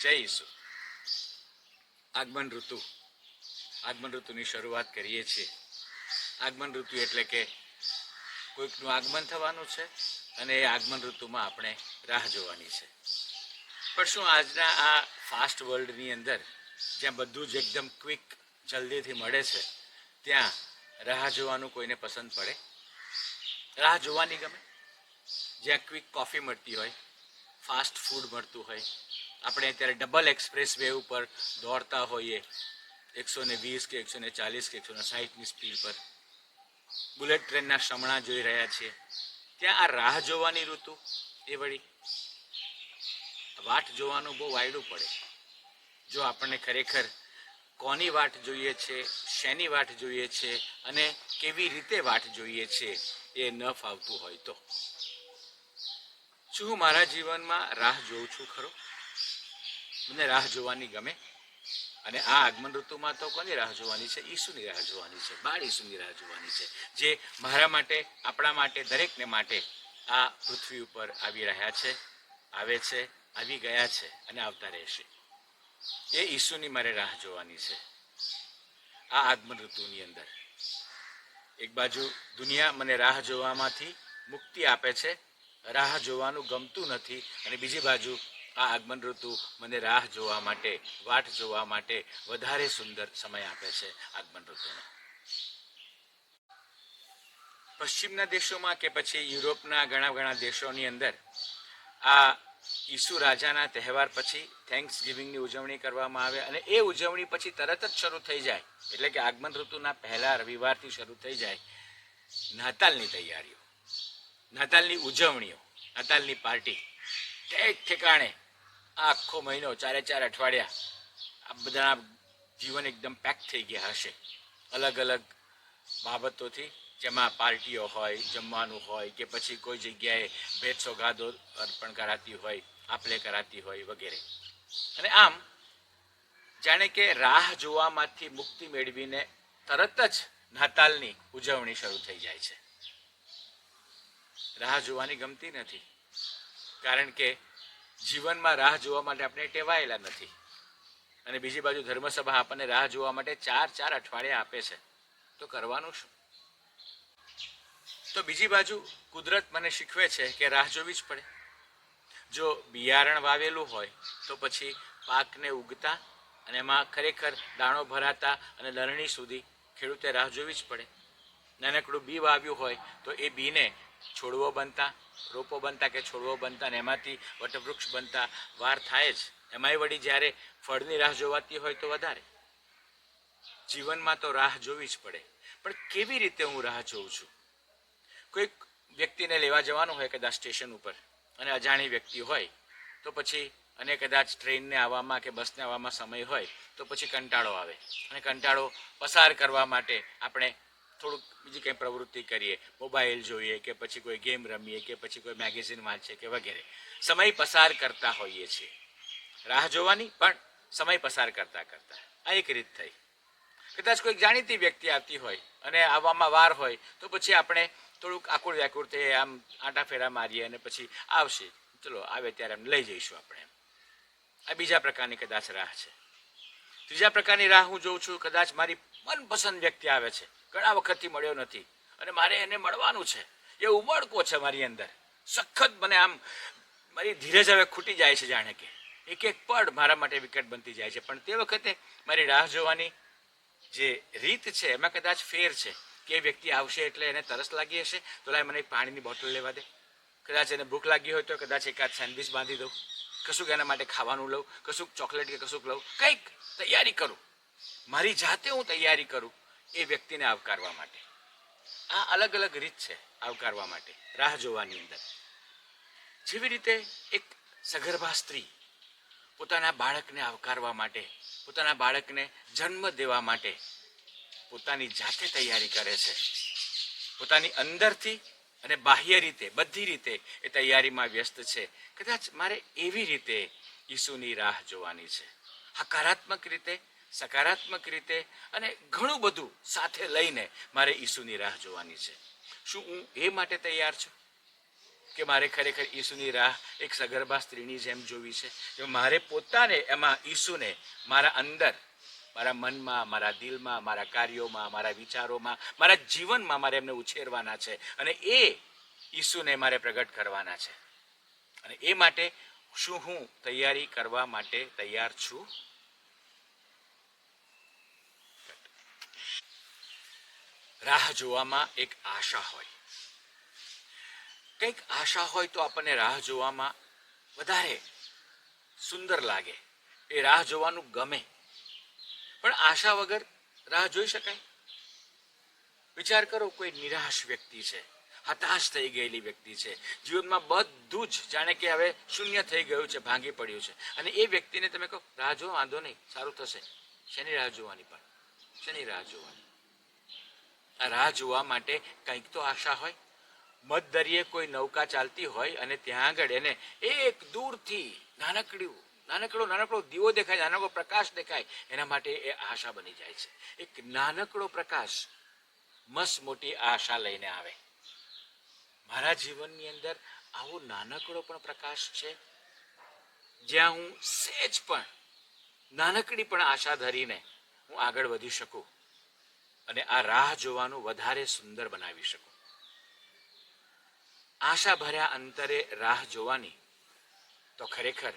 જય ઈસુ. આગમન ઋતુ. આગમન ઋતુની શરૂઆત કરીએ છીએ. આગમન ઋતુ એટલે કે કોઈકનું આગમન થવાનું છે અને એ આગમન ઋતુમાં આપણે રાહ જોવાની છે. પણ શું આજના આ ફાસ્ટ વર્લ્ડની અંદર જ્યાં બધું જ એકદમ ક્વિક જલ્દીથી મળે છે, ત્યાં રાહ જોવાનું કોઈને પસંદ પડે? રાહ જોવાની ગમે? જ્યાં ક્વિક કોફી મળતી હોય, ફાસ્ટ ફૂડ મળતું હોય આપણે અત્યારે ડબલ એક્સપ્રેસ વે ઉપર દોડતા હોઈએ. એકસો ને વીસ કે એકસો ને ચાલીસ કે એકસો ને સાહીઠની સ્પીડ પર. બુલેટ ટ્રેનના શમણા જોઈ રહ્યા છીએ. ત્યાં આ રાહ જોવાની ઋતુ, એ વળી. વાટ જોવાનું બહુ વાયડું પડે. જો આપણને ખરેખર કોની વાટ જોઈએ છે, શેની વાટ જોઈએ છે, અને કેવી રીતે વાટ જોઈએ છે, એ ન ફાવતું હોય તો. શું મારા જીવનમાં રાહ જોઉં છું ખરો? મને રાહ જોવાની ગમે. અને આ આગમન ઋતુમાં તો કોની રાહ જોવાની છે? ઈસુની રાહ જોવાની છે, બાળ ઈસુની રાહ જોવાની છે, જે મારા માટે, આપણા માટે, દરેકને માટે આ પૃથ્વી ઉપર આવી રહ્યા છે, આવે છે, આવી ગયા છે અને આવતા રહેશે. એ ઈસુની મારે રાહ જોવાની છે આ આગમન ઋતુની અંદર. એક બાજુ દુનિયા મને રાહ જોવામાંથી મુક્તિ આપે છે, રાહ જોવાનું ગમતું નથી અને બીજી બાજુ આ આગમન ઋતુ મને રાહ જોવા માટે, વાટ જોવા માટે વધારે સુંદર સમય આપે છે આગમન ઋતુનો. પશ્ચિમના દેશોમાં કે પછી યુરોપના ઘણા ઘણા દેશોની અંદર, આ ઈસુ રાજાના તહેવાર પછી થેન્ક્સ ગિવિંગની ઉજવણી કરવામાં આવે અને એ ઉજવણી પછી તરત જ શરૂ થઈ જાય. એટલે કે આગમન ઋતુના પહેલા રવિવારથી શરૂ થઈ જાય નાતાલની તૈયારીઓ, નાતાલની ઉજવણીઓ, નાતાલની પાર્ટી. ઠેક ઠેકાણે આખો મહિનો ચારે ચાર અઠવાડિયા આ બધા જીવન એકદમ પેક થઈ ગયા હશે. અલગ અલગ બાબતોથી જેમાં પાર્ટીઓ હોય, જમવાનું હોય કે પછી કોઈ જગ્યાએ ભેદ સોગાદો અર્પણ કરાતી હોય, આપલે કરાતી હોય વગેરે. અને આમ, જાણે કે રાહ જોવામાંથી મુક્તિ મેળવીને તરત જ નાતાલની ઉજવણી શરૂ થઈ જાય છે. રાહ જોવાની ગમતી નથી. કારણ કે જીવનમાં રાહ જોવા માટે આપણે ટેવાયેલા નથી. અને બીજી બાજુ ધર્મસભા આપણને રાહ જોવા માટે ચાર ચાર અઠવાડિયા આપે છે. તો કરવાનું શું? તો બીજી બાજુ કુદરત મને શીખવે છે કે રાહ જોવી જ પડે. જો બિયારણ વાવેલું હોય, તો પછી પાકને ઉગતા અને એમાં ખરેખર દાણો ભરાતા અને લણણી સુધી ખેડૂતે રાહ જોવી જ પડે. નાનકડું બી વાવ્યું હોય, તો એ બીને છોડવો બનતા, રોપો બનતા કે છોડવો બનતા અને એમાંથી વટવૃક્ષ બનતા, વાર થાય જ. એમાંય વળી જ્યારે ફળની રાહ જોવાતી હોય તો વધારે. જીવનમાં તો રાહ જોવી જ પડે. પણ કેવી રીતે હું રાહ જોઉં છું? કોઈક વ્યક્તિને લેવા જવાનું હોય કદાચ સ્ટેશન ઉપર અને અજાણી વ્યક્તિ હોય, તો પછી અને કદાચ ટ્રેનને આવવામાં કે બસને આવવામાં સમય હોય, તો પછી કંટાળો આવે. અને કંટાળો પસાર કરવા માટે આપણે થોડુંક બીજી કંઈ પ્રવૃત્તિ કરીએ, મોબાઈલ જોઈએ કે પછી કોઈ ગેમ રમીએ કે પછી કોઈ મેગેઝિન વાંચીએ કે વગેરે. સમય પસાર કરતા હોઈએ છીએ. રાહ જોવાની, પણ સમય પસાર કરતા કરતા. આ એક રીત થઈ. કદાચ કોઈક જાણીતી વ્યક્તિ આવતી હોય અને આવવામાં વાર હોય, તો પછી આપણે થોડુંક આકુળ વ્યાકુળ તે આમ આંટા ફેરા મારીએ અને પછી આવશે. ચલો, આવે ત્યારે એમ લઈ જઈશું આપણે. આ બીજા પ્રકારની કદાચ રાહ છે. ત્રીજા પ્રકારની રાહ હું જોઉં છું, કદાચ મારી મનપસંદ વ્યક્તિ આવે છે. ઘણા વખતથી મળ્યો નથી. અને મારે એને મળવાનું છે. એ ઉમળકો છે મારી અંદર. સખત મને આમ મારી ધીરજ હવે ખૂટી જાય છે જાણે કે. એક એક પડ મારા માટે વિકેટ બનતી જાય છે. પણ તે વખતે મારી રાહ જોવાની જે રીત છે, એમાં કદાચ ફેર છે કે વ્યક્તિ આવશે એટલે એને તરસ લાગી હશે, તો લાય મને એક પાણીની બોટલ લેવા દે. કદાચ એને ભૂખ લાગી હોય તો કદાચ એકાદ સેન્ડવિચ બાંધી દઉં. કશુંક એના માટે ખાવાનું લઉં, કશુંક ચોકલેટ કે કશુંક લઉં. કંઈક તૈયારી કરું. મારી જાતે હું તૈયારી કરું એ વ્યક્તિને આવકારવા માટે. આ અલગ અલગ રીત છે આવકારવા માટે, રાહ જોવાની અંદર. જેવી રીતે એક સગર્ભા સ્ત્રી પોતાના બાળકને આવકારવા માટે, પોતાના બાળકને જન્મ દેવા માટે પોતાની જાતે તૈયારી કરે છે. પોતાની અંદરથી અને બાહ્ય રીતે, બધી રીતે એ તૈયારીમાં વ્યસ્ત છે. કદાચ મારે એવી રીતે ઈસુની રાહ જોવાની છે. હકારાત્મક રીતે સકારાત્મક રીતે અને ઘણું બધું સાથે લઈને મારે ઈસુની રાહ જોવાની છે. શું હું એ માટે તૈયાર છું કે મારે ખરેખર ઈસુની રાહ એક સગર્ભા સ્ત્રીની જેમ જોવી છે? કે મારે પોતાને એમાં ઈસુને મારા અંદર, મારા મનમાં, મારા દિલમાં, મારા કાર્યોમાં, મારા વિચારોમાં, મારા જીવનમાં મારે એમને ઉછેરવાના છે અને એ ઈસુને મારે પ્રગટ કરવાના છે. અને એ માટે શું હું તૈયારી કરવા માટે તૈયાર છું? રાહ જોવામાં એક આશા હોય. કંઈક આશા હોય તો આપણને રાહ જોવામાં વધારે સુંદર લાગે. એ રાહ જોવાનું ગમે. પણ આશા વગર રાહ જોઈ શકાય? વિચાર કરો કોઈ નિરાશ વ્યક્તિ છે, હતાશ થઈ ગયેલી વ્યક્તિ છે, જીવનમાં બધું જ જાણે કે હવે શૂન્ય થઈ ગયું છે, ભાંગી પડ્યું છે. અને એ વ્યક્તિને તમે કહો, રાહ જો, વાંધો નહીં, સારું થશે. શેની રાહ જોવાની પણ? શેની રાહ જોવાની? રાહ જોવા માટે કંઈક તો આશા હોય. મધદરિયે કોઈ નૌકા ચાલતી હોય અને ત્યાં આગળ એને એક દૂરથી નાનકડું નાનકડો નાનકડો દીવો દેખાય, નાનકડો પ્રકાશ દેખાય, એના માટે એ આશા બની જાય છે. એક નાનકડો પ્રકાશ મસ્ત મોટી આશા લઈને આવે. મારા જીવનની અંદર આવો નાનકડો પણ પ્રકાશ છે, જ્યાં હું સહેજ પણ, નાનકડી પણ આશા ધરીને હું આગળ વધી શકું. અને આ રાહ જોવાનું વધારે સુંદર બનાવી શકું. આશા ભર્યા અંતરે રાહ જોવાની તો ખરેખર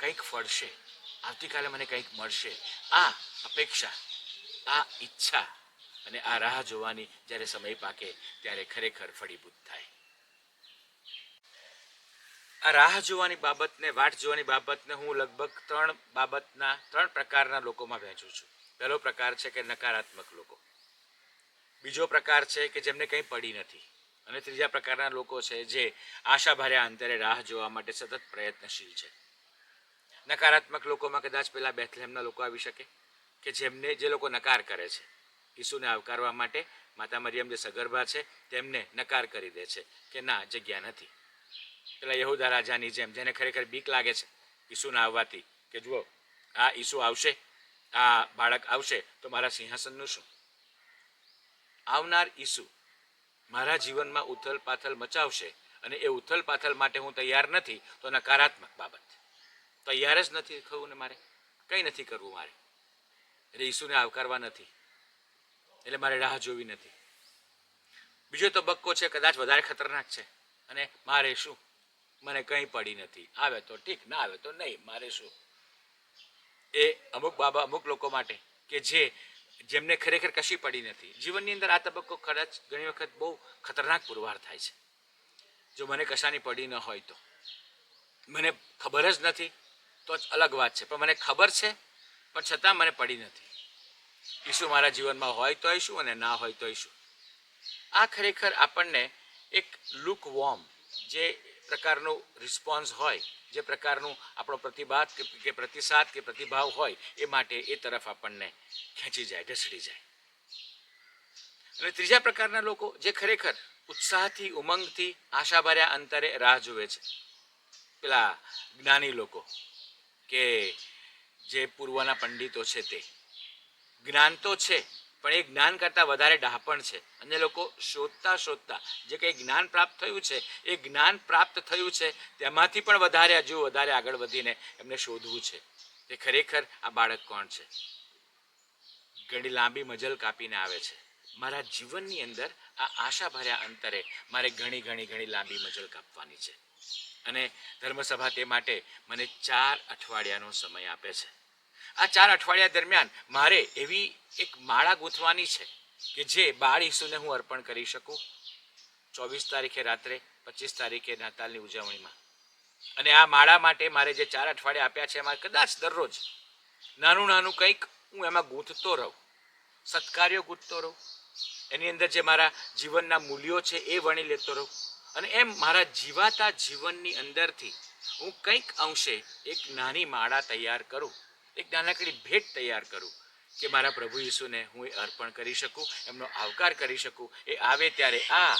કંઈક ફળશે. આવતીકાલે મને કંઈક મળશે. આ અપેક્ષા, આ ઈચ્છા અને આ રાહ જોવાની જ્યારે સમય પાકે ત્યારે ખરેખર ફળીભૂત થાય. આ રાહ જોવાની બાબતને, વાટ જોવાની બાબતને હું લગભગ ત્રણ બાબતના, ત્રણ પ્રકારના લોકોમાં વહેંચું છું. પહેલો પ્રકાર છે કે નકારાત્મક લોકો. બીજો પ્રકાર છે કે જેમને કંઈ પડી નથી. અને ત્રીજા પ્રકારના લોકો છે જે આશાભર્યા અંતરે રાહ જોવા માટે સતત પ્રયત્નશીલ છે. નકારાત્મક લોકોમાં કદાચ પેલા બેથલેમના લોકો આવી શકે કે જેમને જે લોકો નકાર કરે છે. ઈસુને આવકારવા માટે માતા મરિયમ જે સગર્ભા છે તેમને નકાર કરી દે છે કે ના, જગ્યા નથી. પેલા યહુદા રાજાની જેમ જેને ખરેખર બીક લાગે છે ઈસુના આવવાથી કે જુઓ, આ ઈસુ આવશે, આ બાળક આવશે તો મારા સિંહાસનનું શું? આવનાર ઈસુ મારા જીવનમાં ઉથલ પાથલ મચાવશે અને એ ઉથલ પાથલ માટે હું તૈયાર નથી, તો નકારાત્મક બાબત. તૈયાર જ નથી થવું ને મારે? કંઈ નથી કરવું મારે? એટલે ઈસુને આવકારવા નથી. એટલે મારે રાહ જોવી નથી. બીજો તબક્કો છે, કદાચ વધારે ખતરનાક છે. અને મારે શું? મને કંઈ પડી નથી. આવે તો ઠીક, ના આવે તો નહીં, મારે શું? એ અમુક બાબા, અમુક લોકો માટે કે જે જેમને ખરેખર કશી પડી નથી. જીવનની અંદર આ તબક્કો કદાચ ઘણી વખત બહુ ખતરનાક પુરવાર થાય છે. જો મને કશાની પડી ન હોય તો. મને ખબર જ નથી, તો જ અલગ વાત છે. પણ મને ખબર છે, પણ છતાં મને પડી નથી. ઈસુ મારા જીવનમાં હોય તોય શું અને ના હોય તોય શું આ ખરેખર આપણને એક લુક વોર્મ જે પ્રકારનું રિસ્પોન્સ હોય, જે પ્રકારનું આપણો પ્રતિભાત કે પ્રતિસાદ કે પ્રતિભાવ હોય, એ માટે એ તરફ આપણને ખેંચી જાય ઢસડી જાય. અને ત્રીજા પ્રકારના લોકો જે ખરેખર ઉત્સાહથી, ઉમંગથી, આશાભર્યા અંતરે રાહ જુએ છે. પેલા જ્ઞાની લોકો કે જે પૂર્વના પંડિતો છે તે. જ્ઞાન તો છે પણ એ જ્ઞાન કરતાં વધારે ડહાપણ છે. અને લોકો શોધતા શોધતા જે કંઈ જ્ઞાન પ્રાપ્ત થયું છે, એ જ્ઞાન પ્રાપ્ત થયું છે, તેમાંથી પણ વધારે, હજુ વધારે આગળ વધીને એમને શોધવું છે. કે ખરેખર આ બાળક કોણ છે? ઘણી લાંબી મજલ કાપીને આવે છે. મારા જીવનની અંદર આ આશા ભર્યા અંતરે મારે ઘણી ઘણી ઘણી લાંબી મજલ કાપવાની છે. અને ધર્મસભા તે માટે મને ચાર અઠવાડિયાનો સમય આપે છે. આ ચાર અઠવાડિયા દરમિયાન મારે એવી એક માળા ગૂંથવાની છે કે જે બાળ ઈસુને હું અર્પણ કરી શકું. ચોવીસ તારીખે રાત્રે, પચીસ તારીખે નાતાલની ઉજવણીમાં. અને આ માળા માટે મારે જે ચાર અઠવાડિયા આપ્યા છે, એમાં કદાચ દરરોજ નાનું નાનું કંઈક હું એમાં ગૂંથતો રહું, સત્કાર્યો ગૂંથતો રહું, એની અંદર જે મારા જીવનના મૂલ્યો છે એ વણી લેતો રહું અને એમ મારા જીવાતા જીવનની અંદરથી હું કંઈક અંશે એક નાની માળા તૈયાર કરું એક નાનકડી ભેટ તૈયાર કરું કે મારા પ્રભુ ઈસુને હું એ અર્પણ કરી શકું, એમનો આવકાર કરી શકું. એ આવે ત્યારે આ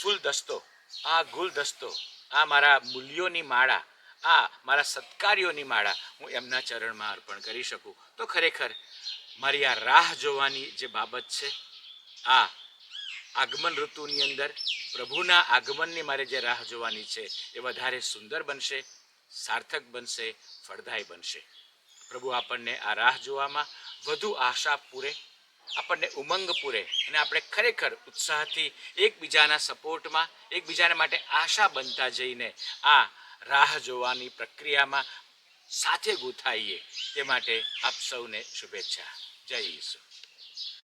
ફૂલ દસ્તો આ ગુલ દસ્તો આ મારા મૂલ્યોની માળા, આ મારા સત્કાર્યોની માળા હું એમના ચરણમાં અર્પણ કરી શકું. તો ખરેખર મારી આ રાહ જોવાની જે બાબત છે, આ આગમન ઋતુની અંદર, પ્રભુના આગમનની મારે જે રાહ જોવાની છે, એ વધારે સુંદર બનશે. સાર્થક બનશે, ફળદાય બનશે. પ્રભુ આપણને આ રાહ જોવામાં વધુ આશા પૂરે, આપણને ઉમંગ પૂરે અને આપણે ખરેખર ઉત્સાહથી એકબીજાના સપોર્ટમાં, એકબીજાના માટે આશા બનતા જઈને આ રાહ જોવાની પ્રક્રિયામાં સાથે ગૂંથાઈએ તે માટે આપ સૌને શુભેચ્છા. જય ઈસુ.